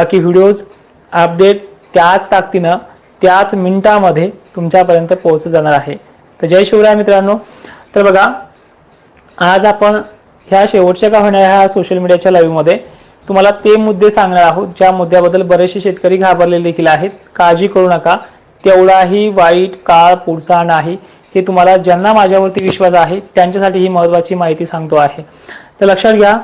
बाकी videos update त्याच ताकदीनं त्याच मिनिटामध्ये तुमच्यापर्यंत पोहोचत जाणार आहे. तर जय शिवराय मित्रांनो. तर बघा आज आपण ह्या शेवटच्या का होणाऱ्या ह्या सोशल मीडियाच्या लाईव्हमध्ये तुम्हाला ते मुद्दे सांगणार आहोत ज्या मुद्द्याबद्दल बरेचसे शेतकरी घाबरलेले देखील आहेत. काळजी करू नका. तेवढाही वाईट काळ पुढचा नाही. हे तुम्हाला ज्यांना माझ्यावरती विश्वास आहे त्यांच्यासाठी ही महत्त्वाची माहिती सांगतो आहे. तर लक्षात घ्या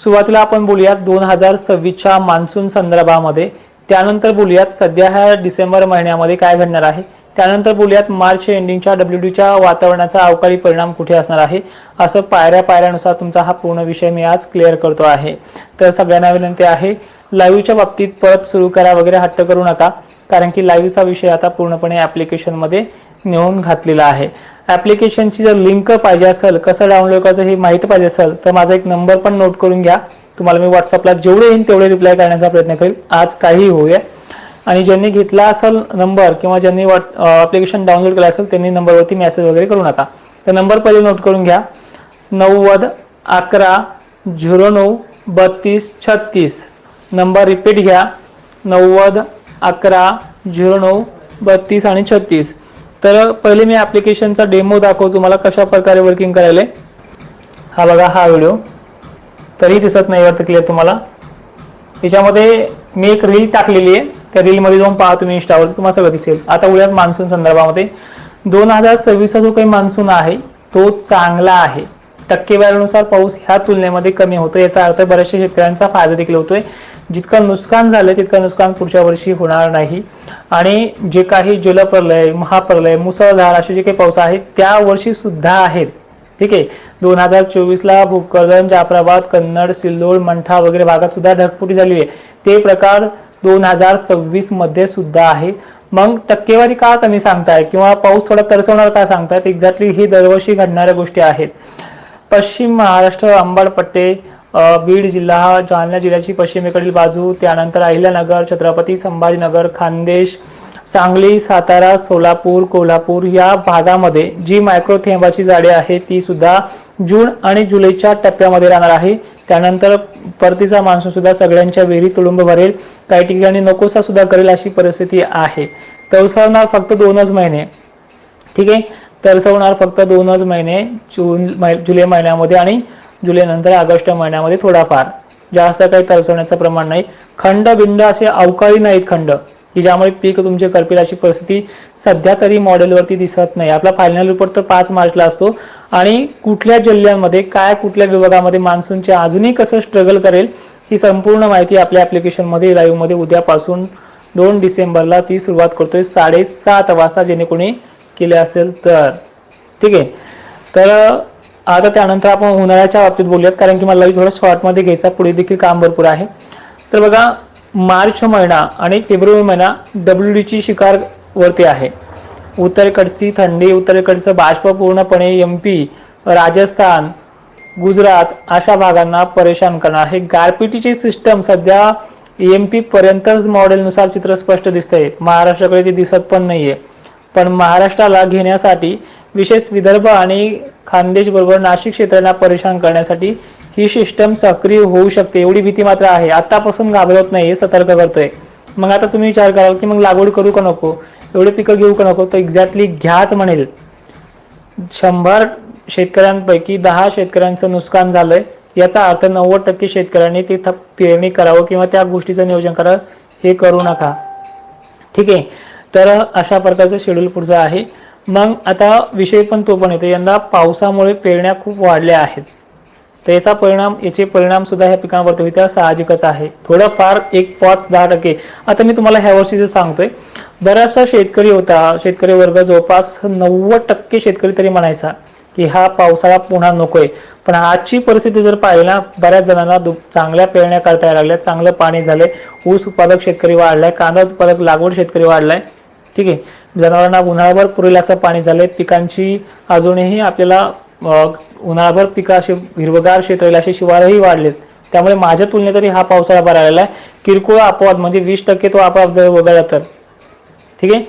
सुरुवातीला आपण बोलूयात दोन हजार सव्वीसच्या मान्सून संदर्भामध्ये. त्यानंतर बोलूयात सध्या ह्या डिसेंबर महिन्यामध्ये काय घडणार आहे. त्यानंतर बोलूयात मार्च एंडिंगच्या डब्ल्यू डीच्या वातावरणाचा अवकाळी परिणाम कुठे असणार आहे. असं पायऱ्या पायऱ्यानुसार तुमचा हा पूर्ण विषय मी आज क्लिअर करतो आहे. तर सगळ्यांना विनंती आहे लाईव्हच्या बाबतीत परत सुरू करा वगैरे हट्ट करू नका कारण की लाईव्हचा विषय आता पूर्णपणे ॲप्लिकेशनमध्ये नेऊन घातलेला आहे. ॲप्लिकेशनची जर लिंक पाहिजे असेल कसं डाउनलोड करायचं हे माहिती पाहिजे असेल तर माझा एक नंबर पण नोट करून घ्या. तुम्हाला मी व्हॉट्सअपला जेवढे येईन तेवढे रिप्लाय करण्याचा प्रयत्न करेल आज काही होऊया. आणि ज्यांनी घेतला असेल नंबर किंवा ज्यांनी व्हॉट्स ॲप्लिकेशन डाउनलोड केलं असेल त्यांनी नंबरवरती मेसेज वगैरे करू नका. तर नंबर पहिले नोट करून घ्या. नव्वद अकरा झिरो नऊ बत्तीस छत्तीस. नंबर रिपीट घ्या. नव्वद अकरा झिरो नऊ बत्तीस आणि छत्तीस. तर पहिले मी ॲप्लिकेशनचा डेमो दाखवतो तुम्हाला कशा प्रकारे वर्किंग करायला. हा बघा हा व्हिडिओ तरी दिसत नाही वाटतं क्लिअर तुम्हाला. याच्यामध्ये मी एक रील टाकलेली आहे. त्या रीलमध्ये जाऊन पहा तुम्ही इंस्टावर तुम्हाला सगळं दिसेल. आता उद्या मान्सून संदर्भामध्ये. दोन हजार सव्वीसचा जो काही मान्सून आहे तो चांगला आहे. टक्केवारीनुसार पाऊस ह्या तुलनेमध्ये कमी होतो याचा अर्थ बऱ्याचशा शेतकऱ्यांचा फायदा देखील होतोय. जितकं नुकसान झालं तितकं नुकसान पुढच्या वर्षी होणार नाही. आणि जे काही जलप्रलय महाप्रलय मुसळधार असे जे काही पाऊस आहेत त्या वर्षी सुद्धा आहेत. ठीक आहे? दोन हजार चोवीसला भूकलन जाफराबाद कन्नड सिल्लोड मंठा वगैरे भागात सुद्धा ढगफुटी झाली आहे. ते प्रकार दोन हजार सव्वीसमध्ये सुद्धा आहे. मग टक्केवारी का कमी सांगताय? किंवा पाऊस थोडा तरसवणार का सांगतायत? एक्झॅक्टली ही दरवर्षी घडणाऱ्या गोष्टी आहेत. पश्चिम महाराष्ट्र अंबड पट्टे बीड जिल्हा जालना जिल्ह्याची पश्चिमेकडील बाजू. त्यानंतर अहिल्यानगर छत्रपती संभाजीनगर खानदेश सांगली सातारा सोलापूर कोल्हापूर या भागामध्ये जी मायक्रो थेंबाची आहे ती सुद्धा जून आणि जुलैच्या टप्प्यामध्ये राहणार आहे. त्यानंतर परतीचा मान्सून सुद्धा सगळ्यांच्या विहिरी तुडुंब भरेल. काही ठिकाणी नकोसा सुद्धा करेल अशी परिस्थिती आहे. तवसरणार फक्त दोनच महिने. ठीक आहे? तरसवणार फक्त दोनच महिने जून मै- जुलै महिन्यामध्ये आणि जुलैनंतर ऑगस्ट महिन्यामध्ये थोडाफार. जास्त काही तरसवण्याचं प्रमाण नाही. खंड बिंड असे अवकाळी नाहीत खंड की ज्यामुळे पीक तुमचे करपील अशी परिस्थिती सध्या तरी मॉडेलवरती दिसत नाही. आपला फायनल रिपोर्ट तर पाच मार्चला असतो. आणि कुठल्या जिल्ह्यांमध्ये काय कुठल्या विभागामध्ये मान्सूनचे अजूनही कसं स्ट्रगल करेल ही संपूर्ण माहिती आपल्या ॲप्लिकेशनमध्ये लाईव्हमध्ये उद्यापासून दोन डिसेंबरला ती सुरुवात करतोय साडेसात वाजता जेणे कोणी केले असेल तर. ठीक आहे. तर आता त्यानंतर आपण उन्हाळ्याच्या बाबतीत बोलूयात कारण की मला थोडं शॉर्टमध्ये घ्यायचा पुढे देखील काम भरपूर आहे. तर बघा मार्च महिना आणि फेब्रुवारी महिना डब्ल्यू डीची शिकार वरती आहे. उत्तरेकडची थंडी उत्तरेकडचं बाष्प पूर्णपणे एम पी राजस्थान गुजरात अशा भागांना परेशान करणार आहे. गारपिटीची सिस्टम सध्या एम पी पर्यंतच मॉडेलनुसार चित्र स्पष्ट दिसतंय. महाराष्ट्राकडे ते दिसत पण नाहीये. पण महाराष्ट्राला घेण्यासाठी विशेष विदर्भ आणि खानदेश बरोबर नाशिक क्षेत्राला परेशान करण्यासाठी ही सिस्टम सक्रिय होऊ शकते एवढी भीती मात्र आहे. आतापासून घाबरत नाही हे सतर्क करतोय. मग आता तुम्ही विचार कराल की मग लागवड करू का नको? एवढे पिकं घेऊ का नको? तर एक्झॅक्टली घ्याच म्हणेल. शंभर शेतकऱ्यांपैकी दहा शेतकऱ्यांचं नुकसान झालंय. याचा अर्थ नव्वद टक्के शेतकऱ्यांनी ते पेरणी करावं किंवा त्या गोष्टीचं नियोजन करावं हे करू नका. ठीक आहे. तर अशा प्रकारचं शेड्यूल पुढचं आहे. मग आता विषय पण तो पण येतो. यंदा पावसामुळे पेरण्या खूप वाढल्या आहेत. त्याचा परिणाम याचे परिणाम सुद्धा ह्या पिकांवरती होईल. त्या साहजिकच आहे. थोडंफार एक पाच दहा टक्के. आता मी तुम्हाला ह्या वर्षीचं सांगतोय बराचसा शेतकरी होता शेतकरी वर्ग जवळपास नव्वद टक्के शेतकरी तरी म्हणायचा की हा पावसाळा पुन्हा नकोय. पण आजची परिस्थिती जर पाहिली ना बऱ्याच जणांना दु- चांगल्या पेरण्या करता यायला लागल्या चांगलं पाणी झालंय ऊस उत्पादक शेतकरी वाढलाय कांदा उत्पादक लागवड शेतकरी वाढलाय. ठीक आहे. जनावरांना उन्हाळ्याभर पुरेल असं पाणी झालंय. पिकांची अजूनही आपल्याला उन्हाळाभर पिकं असे हिरवगार क्षेत्र असे शिवारही वाढलेत. त्यामुळे माझ्या तुलनेत तरी हा पावसाळा बरा आलेला आहे. किरकोळ अपवाद म्हणजे वीस टक्के तो आपोआप वगळला तर. ठीक आहे?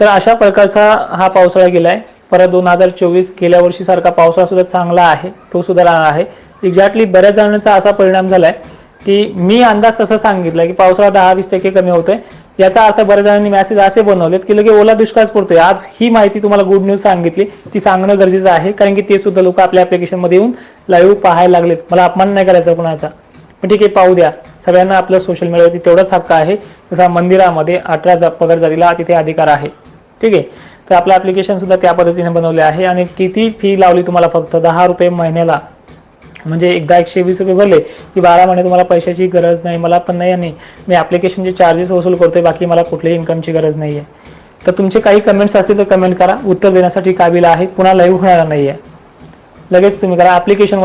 तर अशा प्रकारचा हा पावसाळा गेला आहे परत दोन हजार चोवीस गेल्या वर्षी सारखा पावसाळा सुद्धा चांगला आहे. तो सुद्धा राहणार आहे. एक्झॅक्टली बऱ्याच जणांचा असा परिणाम झाला आहे की मी अंदाज तसा सांगितला की पावसाळा दहा वीस टक्के कमी होतोय. याचा अर्थ बऱ्याच जणांनी मॅसेज असे बनवलेत की लगे ओला दुष्काळच पडतोय. आज ही माहिती तुम्हाला गुड न्यूज सांगितली. ती सांगणं गरजेचं आहे कारण की ते सुद्धा लोक आपल्या अप्लिकेशनमध्ये येऊन लाईव्ह पाहायला लागलेत. मला अपमान नाही करायचा कुणाचा. पण ठीक आहे पाहू द्या. सगळ्यांना आपलं सोशल मीडियावरती तेवढाच हक्क आहे. जसा मंदिरामध्ये अठरा जा- पगार जातीला तिथे अधिकार आहे. ठीक आहे? तर आपलं अप्लिकेशन सुद्धा त्या पद्धतीने बनवले आहे आणि किती फी लावली तुम्हाला फक्त? दहा रुपये महिन्याला. म्हणजे एकदा एकशे वीस रुपये भरले की बारा महिने तुम्हाला पैशाची गरज नाही मला पण नाही आणि मी ऍप्लिकेशनचे चार्जेस वसूल करतोय बाकी मला कुठल्याही इन्कमची गरज नाही आहे तर तुमचे काही कमेंट्स असतील तर कमेंट करा. उत्तर देण्यासाठी काबिल आहे पुन्हा लाईव्ह होणार नाही आहे लगेच तुम्ही करा. ऍप्लिकेशन